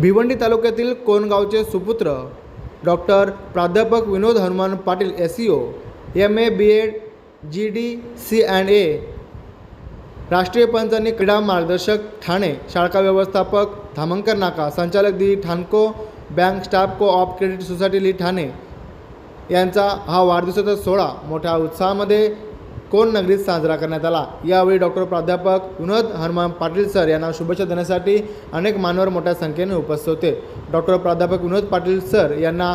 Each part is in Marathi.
भिवंडी तालुक्यातील कोणगावचे सुपुत्र डॉक्टर प्राध्यापक Vinod Hanuman Patil S C O M A B Ed G D C and A राष्ट्रीय पंचांनी क्रीडा मार्गदर्शक ठाणे शाळका व्यवस्थापक धामंकर नाका संचालक the ठाणको bank staff co op credit society ली ठाणे यांचा हा वाढदिवसाचा सोहळा मोठ्या उत्साहामध्ये कोण नगरीत साजरा करण्यात आला? यावेळी डॉक्टर प्राध्यापक विनोद हनुमान पाटील सर यांना शुभेच्छा देण्यासाठी अनेक मान्यवर मोठ्या संख्येने उपस्थित होते. डॉक्टर प्राध्यापक विनोद पाटील सर यांना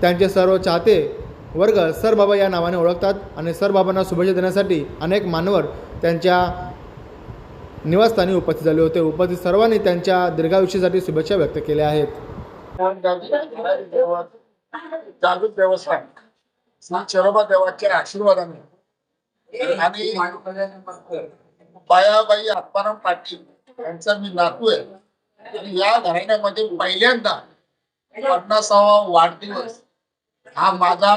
त्यांचे सर्व चाहते वर्ग सर बाबा या नावाने ओळखतात आणि सर बाबांना शुभेच्छा देण्यासाठी अनेक मान्यवर त्यांच्या निवासस्थानी उपस्थित झाले होते. उपस्थित सर्वांनी त्यांच्या दीर्घायुष्यासाठी शुभेच्छा व्यक्त केल्या आहेत. जागृत व्यवस्था श्री चरोबा देवाच्या आशीर्वादाने आणि बायाबाई आत्माराम पाटील यांचा मी नातू आहे. आणि या घराण्यामध्ये पहिल्यांदा पन्नासावा वाढदिवस हा माझा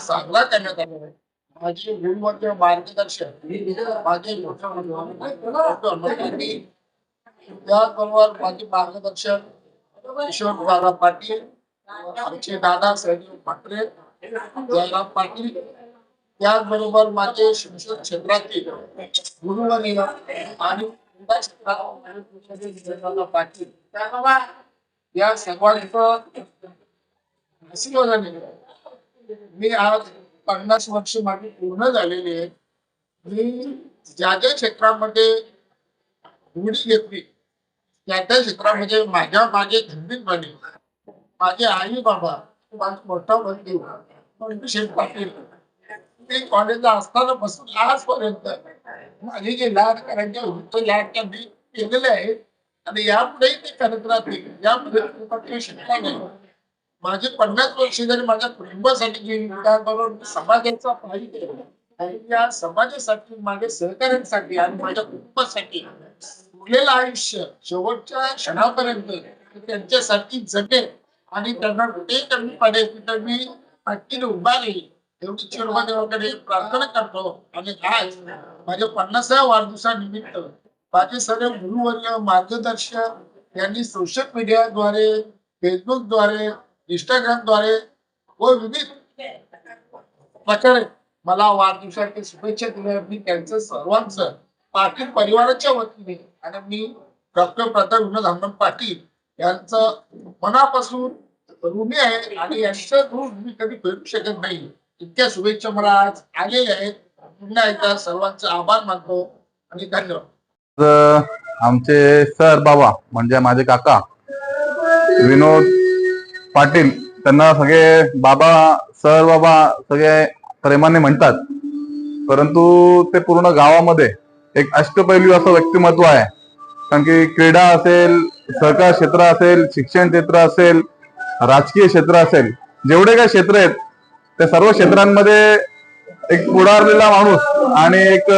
साजरा करण्यात आला आहे. माझे गुरुवर्ग मार्गदर्शक माझे त्याचबरोबर माझे मार्गदर्शक किशोर दादा पाटील आमचे दादा सहदेव पाटरे जयराम पाटील त्याचबरोबर माझे शिक्षण क्षेत्रातील गुरुवर्य आणि पाटील या सर्वांचं मी आज पन्नास वर्ष माझी पूर्ण झालेली आहे. मी ज्या ज्या क्षेत्रामध्ये उडी घेतली त्या त्या क्षेत्रामध्ये माझ्या मागे खंबीरपणे माझे आई बाबा माझा मोठा बंधू पंडित पाटील ते कॉलेजला असताना बसून आजपर्यंत माझे जे लाड वृत्त होते ते लाड केलेले आहेत आणि यापुढेही ते करत राहतील यामध्ये ते शिकला नाही. माझे पन्नास वर्ष जरी माझ्या कुटुंबासाठी गेली त्याबरोबर समाजाचा पाहिजे आणि या समाजासाठी माझ्या सहकार्यांसाठी आणि माझ्या कुटुंबासाठी उरलेलं आयुष्य शेवटच्या क्षणापर्यंत त्यांच्यासाठी जगेल. आणि त्यांना कुठेही कमी पडेल तर मी पाठीने उभा राहील. चिरवादेवाकडे प्रार्थना करतो आणि आज माझ्या पन्नासाव्या वाढदिवसानिमित्त माझे सर्व गुरुवर्य मार्गदर्शक यांनी सोशल मीडियाद्वारे फेसबुकद्वारे इंस्टाग्रामद्वारे व विविध प्रकारे मला वाढदिवसाच्या शुभेच्छा दिल्या. मी त्यांचं सर्वांचं पाटील परिवाराच्या वतीने आणि मी डॉक्टर प्रताप विनोद पाटील यांचं मनापासून ऋणी आहे आणि यांच्या ऋण मी कधी फेडू शकत नाही. इतक्या शुभेच्छा मला आज आलेल्या आहेत. पुन्हा एकदा सर्वांचे आभार मानतो आणि धन्यवाद. आमचे सर बाबा म्हणजे माझे काका विनोद पाटील त्यांना सगळे बाबा सर बाबा सगळे प्रेमाने म्हणतात. परंतु ते पूर्ण गावामध्ये एक अष्टपैलू असं व्यक्तिमत्व आहे. कारण की क्रीडा असेल सहकार क्षेत्र असेल शिक्षण क्षेत्र असेल राजकीय क्षेत्र असेल जेवढे काही क्षेत्र आहेत त्या सर्व क्षेत्रांमध्ये एक पुढारलेला माणूस आणि एक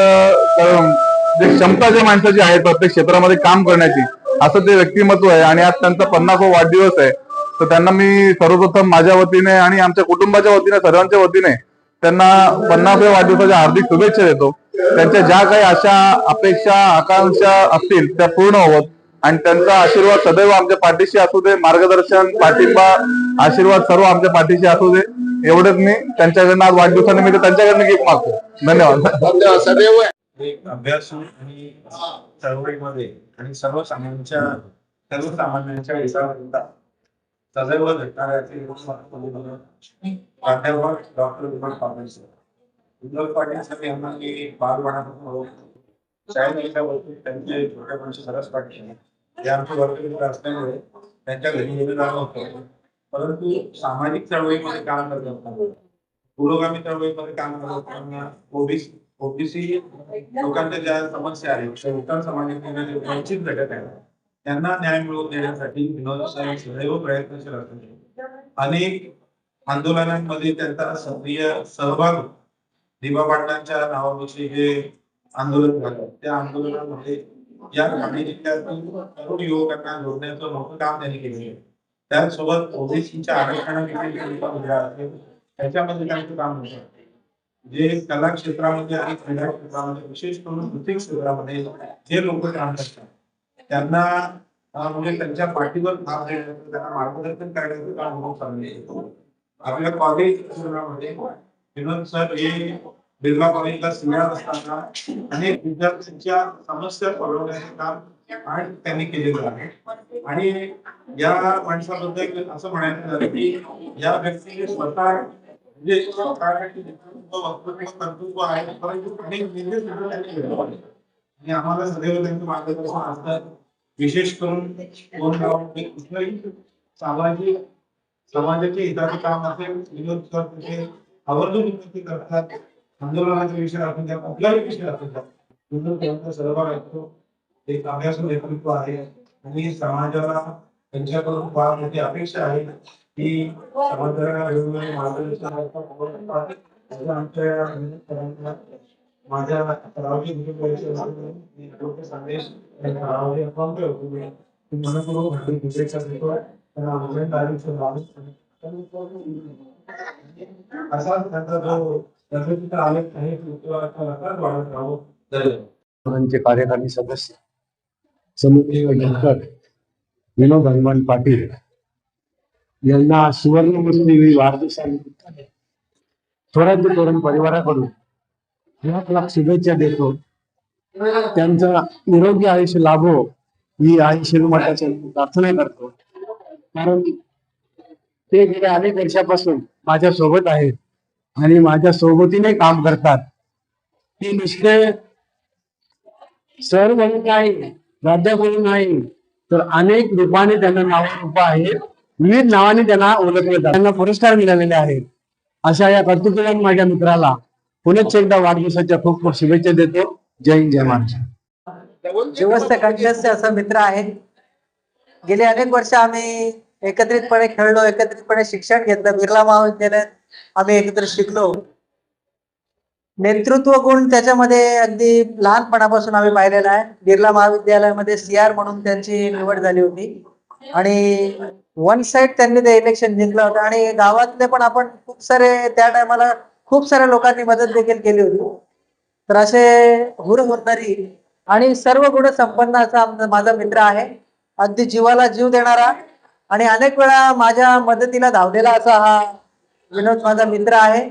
जे क्षमता ज्या माणसाची आहे प्रत्येक क्षेत्रामध्ये काम करण्याची असं ते व्यक्तिमत्व आहे आणि आज त्यांचा पन्नासवा वाढदिवस आहे. तर त्यांना मी सर्वप्रथम माझ्या वतीने आणि आमच्या कुटुंबाच्या वतीने सर्वांच्या वतीने त्यांना पन्नासव्या वाढदिवसाच्या हार्दिक शुभेच्छा देतो. त्यांच्या ज्या काही आशा अपेक्षा आकांक्षा असतील त्या पूर्ण होत आणि त्यांचा आशीर्वाद सदैव आमच्या पाठीशी असू दे मार्गदर्शन पाठिंबा आशीर्वाद सर्व आमच्या पाठीशी असू दे. एवढंच मी त्यांच्याकडनं आज वाढदिवसानिमित्त त्यांच्याकडनं गिफ्ट मागतो. धन्यवाद. धन्यवाद सदैव एक अभ्यासू आणि चळवळीमध्ये आणि सर्वसामान्यांच्या सर्वसामान्यांच्या हिताकरिता सदैव झटणाऱ्याचे प्राध्यापक doctor Vinod Patil sir. Vinod Patil sir यांना मी बालपणापासून ओळखतो त्यांचे छोट्या मुलाचे सरस पाटील हे आमचे वर्गमित्र असल्यामुळे त्यांच्या घरी जाणं होतं. परंतु सामाजिक चळवळीमध्ये काम करत असताना पुरोगामी चळवळीमध्ये काम करत असताना ओबीसी ओबीसी लोकांच्या ज्या समस्या आहेत त्या इतर समाजातील वंचित घटक आहेत त्यांना न्याय मिळवून देण्यासाठी विनोद साहेब सदैव प्रयत्नशील असतात अनेक आंदोलनांमध्ये त्यांचा सक्रिय सहभाग होता. दिबा पाटलांच्या नावाविषयी हे आंदोलन झालं त्या आंदोलनामध्ये या ठाणे जिल्ह्यातून तरुण युवकांना जोडण्याचं मोठं काम त्यांनी केलेलं आहे त्याचसोबत ओबीसीच्या आरक्षणाविषयी त्याच्यामध्ये त्यांचं काम होतं. जे कला क्षेत्रामध्ये आणि क्रीडा क्षेत्रामध्ये विशेष करून नृत्य क्षेत्रामध्ये जे लोक काम करतात त्यांना म्हणजे त्यांच्या पाठीवर काम देण्याचं त्यांना मार्गदर्शन करण्याचं काम होत चालले आपल्या कॉलेज क्षेत्रामध्ये विनोद सर हे बिर्ला कॉलेजला सिनियर असताना अनेक विद्यार्थ्यांच्या समस्या सोडवण्याचे काम आणि त्यांनी केलेलं आहे आणि या माणसाबद्दल असं म्हणायचं झालं की या व्यक्तीने स्वतः म्हणजे स्वतःसाठी वक्तृत्व कर्तृत्व आहे परंतु अनेक निर्णय सुद्धा त्यांनी घेतले. आणि आम्हाला सदैव त्यांचं मार्गदर्शन असतं विशेष करून म्हणजे कुठलंही सामाजिक समाजाच्या हिताचे काम असेल विनोद सर आवर्जून विनंती करतात आंदोलनाचा विषय आपण त्या कुठलाही विषय असू द्या त्यांचा सहभाग असतो एक अभ्यास नेतृत्व आहे. आणि समाजाला त्यांच्याकडून फार मोठी अपेक्षा आहे की समाजाला वेगवेगळे मार्गदर्शन आमच्या माझ्या सरावची भूमिका संदेश त्यांचा जो कार्यकारी सदस्य समिती डॉक्टर विनोद हनुमान पाटील यांना सुवर्णमूर्ती वाढदिवसानिमित्ताने स्वराज्य तोरण परिवाराकडून लाख लाख शुभेच्छा देतो. त्यांचं निरोगी आयुष्य लाभो ही आई शिवमठाची प्रार्थना करतो. कारण ते गेल्या अनेक वर्षापासून माझ्या सोबत आहेत. आणि माझ्या सोबतीने काम करतात. ती नुसते सर म्हणून नाही प्राध्यापक म्हणून नाही तर अनेक रूपाने त्यांना नाव रूप आहेत. विविध नावाने त्यांना ओळखले जातात. त्यांना पुरस्कार मिळालेले आहेत. अशा या कर्तृत्ववान माझ्या मित्राला पुनश्च एकदा वाढदिवसाच्या खूप खूप शुभेच्छा देतो. जय हिंद जय महाराष्ट्र. जीवस्त कंठस्थ असा मित्र आहे गेली अनेक वर्ष आम्ही एकत्रितपणे खेळलो एकत्रितपणे शिक्षण घेतलं बिर्ला महाविद्यालयात आम्ही एकत्र शिकलो. नेतृत्व गुण त्याच्यामध्ये अगदी लहानपणापासून आम्ही पाहिलेला आहे. बिर्ला महाविद्यालयामध्ये सी आर म्हणून त्यांची निवड झाली होती. आणि वन साइड त्यांनी ते इलेक्शन जिंकलं होतं. आणि गावातले पण आपण खूप सारे त्या टायमाला खूप साऱ्या लोकांनी मदत देखील केली होती. तर असे हुर होणारी आणि सर्व गुण संपन्न असा माझा मित्र आहे. अगदी जीवाला जीव देणारा आणि अनेक वेळा माझ्या मदतीला धावलेला असा हा विनोद माझा मित्र आहे.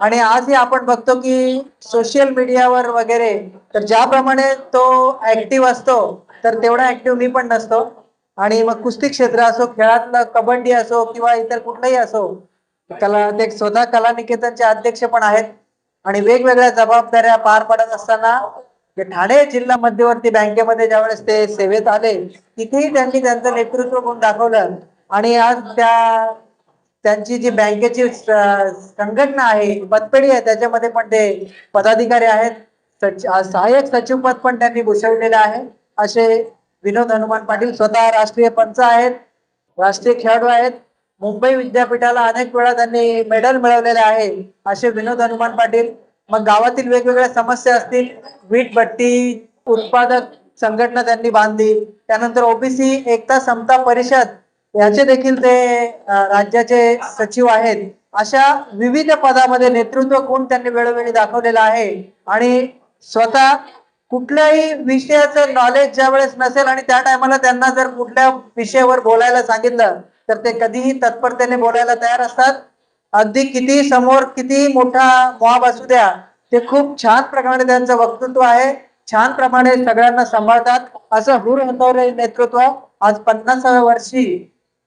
आणि आजही आपण बघतो की सोशल मीडियावर वगैरे तर ज्याप्रमाणे तो ऍक्टिव्ह असतो तर तेवढा ऍक्टिव्ह मी पण नसतो. आणि मग कुस्ती क्षेत्र असो खेळातलं कबड्डी असो किंवा इतर कुठलंही असो कला ते स्वतः कला निकेतनचे अध्यक्ष पण आहेत. आणि वेगवेगळ्या जबाबदाऱ्या पार पडत असताना ठाणे जिल्हा मध्यवर्ती बँकेमध्ये ज्यावेळेस ते सेवेत आले तिथेही त्यांनी त्यांचं नेतृत्व गुण दाखवलं. आणि आज त्या त्यांची जी बँकेची संघटना आहे पतपेढी आहे त्याच्यामध्ये पण ते पदाधिकारी आहेत. सहाय्यक सचिव पद पण त्यांनी भूषवलेलं आहे. असे विनोद हनुमान पाटील स्वतः राष्ट्रीय पंच आहेत राष्ट्रीय खेळाडू आहेत. मुंबई विद्यापीठाला अनेक वेळा त्यांनी मेडल मिळवलेले आहे असे विनोद हनुमान पाटील. मग गावातील वेगवेगळ्या समस्या असतील वीट भट्टी उत्पादक संघटना त्यांनी बांधली. त्यानंतर ओबीसी एकता समता परिषद याचे देखील ते राज्याचे सचिव आहेत. अशा विविध पदामध्ये नेतृत्व गुण त्यांनी वेळोवेळी दाखवलेला आहे आणि स्वतः कुठल्याही विषयाचं नॉलेज ज्या वेळेस नसेल आणि त्या टायमाला त्यांना जर कुठल्या विषयावर बोलायला सांगितलं तर ते कधीही तत्परतेने बोलायला तयार असतात. अगदी किती समोर किती मोठा मॉब असू द्या ते खूप छान प्रकारे त्यांचं वक्तृत्व आहे. छान प्रमाणे सगळ्यांना सांभाळतात. असं हुर होणारे नेतृत्व आज पन्नासाव्या वर्षी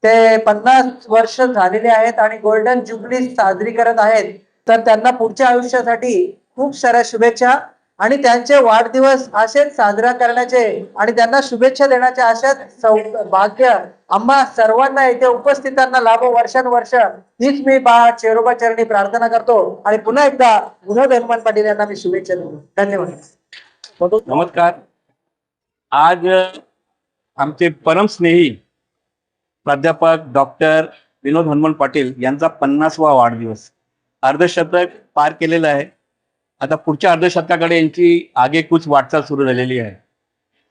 ते पन्नास वर्ष झालेले आहेत आणि गोल्डन जुबली साजरी करत आहेत. तर त्यांना पुढच्या आयुष्यासाठी खूप साऱ्या शुभेच्छा आणि त्यांचे वाढदिवस असेच साजरा करण्याचे आणि त्यांना शुभेच्छा देण्याचे अशाच सौ- भाग्य आम्हा सर्वांना इथे उपस्थितांना लाभो वर्षानुवर्ष. हीच मी बा चेरोबा चरणी प्रार्थना करतो. आणि पुन्हा एकदा विनोद हनुमान पाटील यांना मी शुभेच्छा देतो. धन्यवाद. नमस्कार. आज आमचे परमस्नेही प्राध्यापक डॉक्टर विनोद हनुमान पाटील यांचा पन्नासवा वाढदिवस. अर्धशतक पार केलेलं आहे. आता पुढच्या अर्धशतकाकडे यांची आगेकूच वाटचाल सुरू झालेली आहे.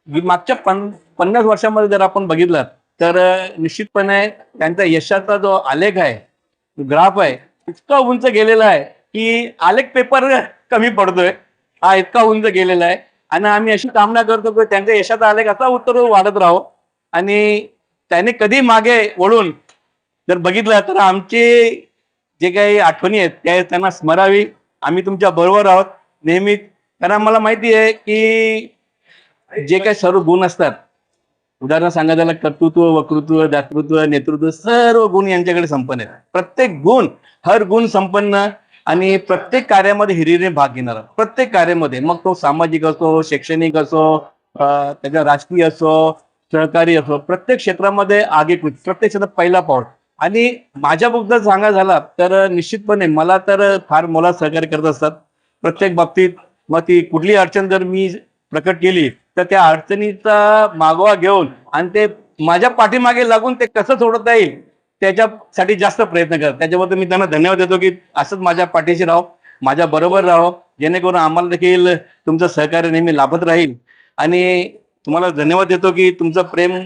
मागच्या पन पन्नास वर्षामध्ये जर आपण बघितलं तर निश्चितपणे त्यांचा यशाचा जो आलेख आहे ग्राफ आहे इतका उंच गेलेला आहे की आलेख पेपर कमी पडतोय. हा इतका उंच गेलेला आहे. आणि आम्ही अशी कामना करतो की त्यांच्या यशाचा आलेख असा उत्तर वाढत राहो. आणि त्याने कधी मागे वळून जर बघितलं तर आमचे जे काही आठवणी आहेत त्या त्यांना स्मरावी. आम्ही तुमच्या बरोबर आहोत. नेहमी कारण आम्हाला माहिती आहे की जे काही सर्व गुण असतात उदाहरण सांगायचं त्याला कर्तृत्व वक्तृत्व दातृत्व नेतृत्व सर्व गुण यांच्याकडे संपन्न आहेत. प्रत्येक गुण हर गुण संपन्न आणि प्रत्येक कार्यामध्ये हिरीने भाग घेणारा. प्रत्येक कार्यामध्ये. मग तो सामाजिक असो शैक्षणिक असो त्याच्या राजकीय असो सहकारी असो प्रत्येक क्षेत्रामध्ये आगेकूच प्रत्येक क्षेत्रात पहिला पाऊल. आणि माझ्या बाबतीत सांगा झाला तर निश्चितपणे मला तर फार मोला सहकार्य करत असतात. प्रत्येक बाबतीत मग ती कुठली अडचण जर मी प्रकट केली तर त्या अडचणीचा मागोवा घेऊन आणि ते माझ्या पाठीमागे लागून ते कसं सोडवता येईल त्याच्यासाठी जास्त प्रयत्न करतात. त्याच्याबद्दल मी त्यांना धन्यवाद देतो की असंच माझ्या पाठीशी राहो माझ्या बरोबर राहो जेणेकरून आम्हाला देखील तुमचं सहकार्य नेहमी लाभत राहील. आणि तुम्हाला धन्यवाद देतो की तुमचं प्रेम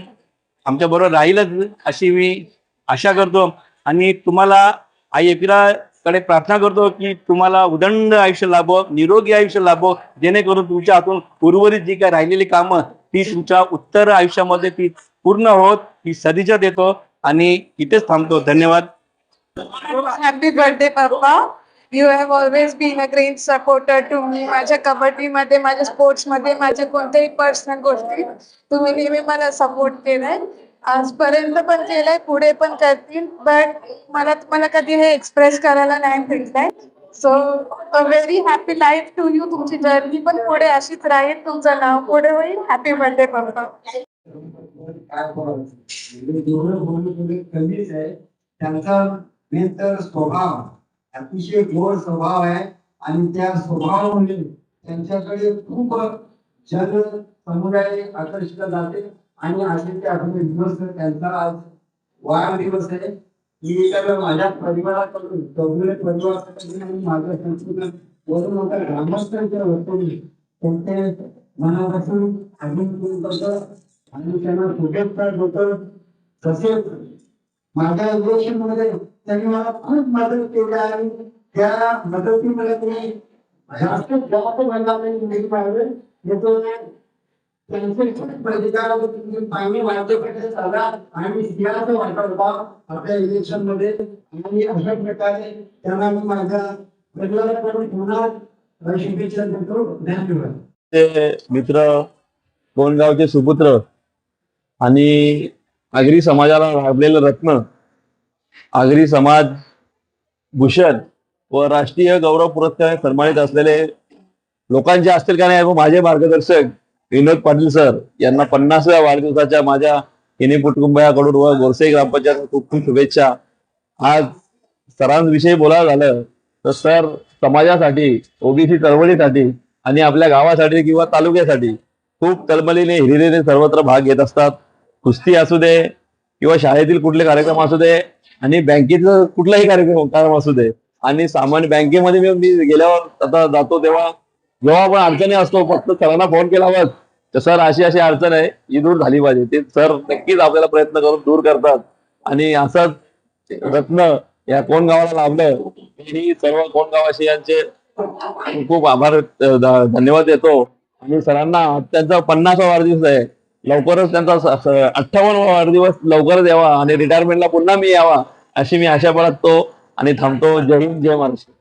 आमच्या बरोबर राहीलच अशी मी आशा करतो. आणि तुम्हाला आई कडे प्रार्थना करतो की तुम्हाला उदंड आयुष्य लाभो निरोगी आयुष्य लाभो जेणेकरून तुमच्या हातून उर्वरित जी काही राहिलेली कामं ती तुमच्या उत्तर आयुष्यामध्ये ती पूर्ण होत ही सदिच्छा देतो. आणि इथेच थांबतो. धन्यवाद. Happy birthday papa you have always been a great supporter to me माझ्या कबड्डीमध्ये माझ्या स्पोर्ट्समध्ये माझ्या कोणत्याही पर्सनल गोष्टी तुम्ही नेहमी मला सपोर्ट केलाय. आजपर्यंत पण केलंय पुढे पण करतील बट मला तुम्हाला कधी हे एक्सप्रेस करायला नाही भेटलंय. So a very happy life to you तुमची जर्नी पण पुढे अशीच राहील. तुमचं नाव पुढे होईल. हॅपी बर्थडे पप्पा त्यांचा स्वभाव. अतिशय गोड स्वभाव आहे. आणि त्या स्वभावामुळे त्यांच्याकडे खूप जन समुदाय आकर्षित जाते आणि असे ते आठवडे दिवस त्यांचा आज वाढदिवस आहे. मी तर माझ्या परिवाराकडून सगळे परिवाराकडून आणि माझ्या संस्कृत वरून आता ग्रामस्थांच्या वतीने त्यांचे मनापासून अभिनंदन करतो आणि त्यांना शुभेच्छा देतो. तसेच माझ्या इलेक्शनमध्ये त्यांनी मला खूप मदत केली आणि त्या मदतीमुळे मी जास्तीत जास्त पाहिजे. त्यांचे प्रतिकार पाणी वाटण्याकडे झाला आणि सिंहाचा वाटा होता आपल्या इलेक्शनमध्ये. आणि अशा प्रकारे त्यांना मी माझ्या परिवाराकडून पुन्हा शुभेच्छा देतो. धन्यवाद. ते मित्र कोणगावचे सुपुत्र आणि आगरी समाजाला लाभलेलं रत्न आगरी समाज भूषण व राष्ट्रीय गौरव पुरस्कार सन्मानित असलेले लोकांचे असतील का नाही माझे मार्गदर्शक विनोद पाटील सर यांना पन्नासव्या वाढदिवसाच्या माझ्या हिने कुटुंबियाकडून व गोरसे ग्रामपंचायत खूप खूप शुभेच्छा. आज सरांविषयी बोलायला झालं तर सर समाजासाठी ओबीसी चळवळीसाठी आणि आपल्या गावासाठी किंवा तालुक्यासाठी खूप तलमलीने हिरिरीने सर्वत्र भाग घेत असतात. कुस्ती असू दे किंवा शाळेतील कुठले कार्यक्रम असू दे आणि बँकेचं कुठलाही कार्यक्रम कार्यक्रम असू दे. आणि सामान्य बँकेमध्ये मी गेल्यावर आता जातो तेव्हा जेव्हा आपण अडचणी असतो फक्त सरांना फोन केला बस. तर सर अशी अशी अडचण आहे. ही दूर झाली पाहिजे. ते सर नक्कीच आपल्याला प्रयत्न करून दूर करतात. आणि असंच रत्न या कोण गावाला लाभलं. ही सर्व कोण गावाशियांचे खूप आभार धन्यवाद देतो. आणि सरांना त्यांचा पन्नासा वाढदिवस आहे. लवकरच त्यांचा अठ्ठावन्न वाढदिवस लवकरच यावा आणि रिटायरमेंटला पुन्हा मी यावा अशी मी आशा बाळगतो आणि थांबतो. जय हिंद जय महाराष्ट्र.